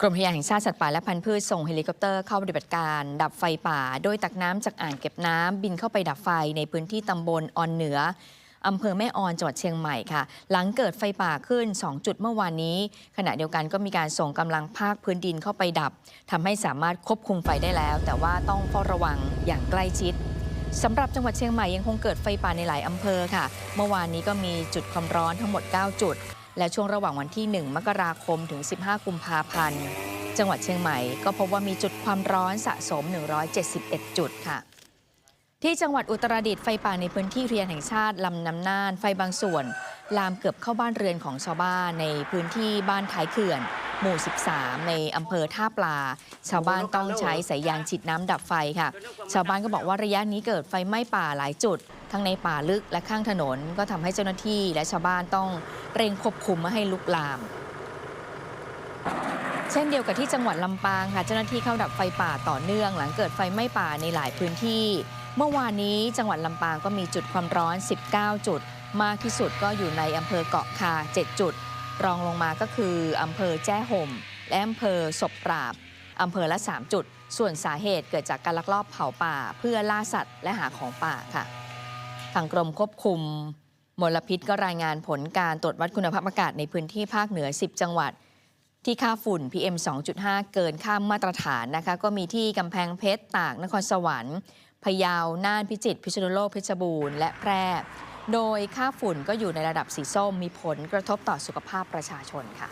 กรมอุทยานแห่งชาติสัตว์ป่าและพันธุ์พืชส่งเฮลิคอปเตอร์เข้าปฏิบัติการ ดับไฟป่า โดยตักน้ำจากอ่างเก็บน้ำบินเข้าไปดับไฟในพื้นที่ตำบลออนเหนืออำเภอแม่ออนจังหวัดเชียงใหม่ค่ะ หลังเกิดไฟป่าขึ้น 2 จุดเมื่อวานนี้ ขณะเดียวกันก็มีการส่งกำลังภาคพื้นดินเข้าไปดับทำให้สามารถควบคุมไฟได้แล้ว แต่ว่าต้องเฝ้าระวังอย่างใกล้ชิดสำหรับจังหวัดเชียงใหม่ยังคงเกิดไฟป่าในหลายอำเภอค่ะ เมื่อวานนี้ก็มีจุดความร้อนทั้งหมด 9 จุด และช่วงระหว่างวันที่ 1 มกราคมถึง 15 กุมภาพันธ์ จังหวัดเชียงใหม่ก็พบว่ามีจุดความร้อนสะสม 171 จุดค่ะ ที่จังหวัดอุตรดิตถ์ไฟป่าในพื้นที่เรียนแห่งชาติลำน้ำน่านไฟบางส่วน ลามเกือบเข้าบ้านเรือนของชาวบ้านในพื้นที่บ้านท้ายเขื่อน หมู่ 13 ในอำเภอท่าปลา ชาวบ้านต้องใช้สายยางฉีดน้ำดับไฟค่ะ ชาวบ้านก็บอกว่าระยะนี้เกิดไฟไหม้ป่าหลายจุด ทั้งในป่าลึกและข้างถนน ก็ทำให้เจ้าหน้าที่และชาวบ้านต้องเร่งควบคุมไม่ให้ลุกลาม เช่นเดียวกับที่จังหวัดลำปางค่ะ เจ้าหน้าที่เข้าดับไฟป่าต่อเนื่อง หลังเกิดไฟไหม้ป่าในหลายพื้นที่ เมื่อวานนี้จังหวัดลำปางก็มีจุดความร้อน 19 จุด มากที่สุดก็อยู่ในอำเภอเกาะคา 7 จุด รองลงมาก็คืออำเภอแจ้ห่ม และอำเภอศพปราบอำเภอละ 3 จุด ส่วนสาเหตุเกิดจากการลักลอบเผาป่า เพื่อล่าสัตว์และหาของป่าค่ะ ทางกรมควบคุมมลพิษก็รายงานผลการตรวจวัดคุณภาพอากาศในพื้นที่ภาคเหนือ 10 จังหวัด ที่ค่าฝุ่น PM 2.5 เกินค่ามาตรฐานนะคะ ก็มีที่กำแพงเพชรตากนครสวรรค์พะเยาน่านพิจิตรพิษณุโลกเพชรบูรณ์และแพร่ โดยค่าฝุ่นก็อยู่ในระดับสีส้มมีผลกระทบต่อสุขภาพประชาชนค่ะ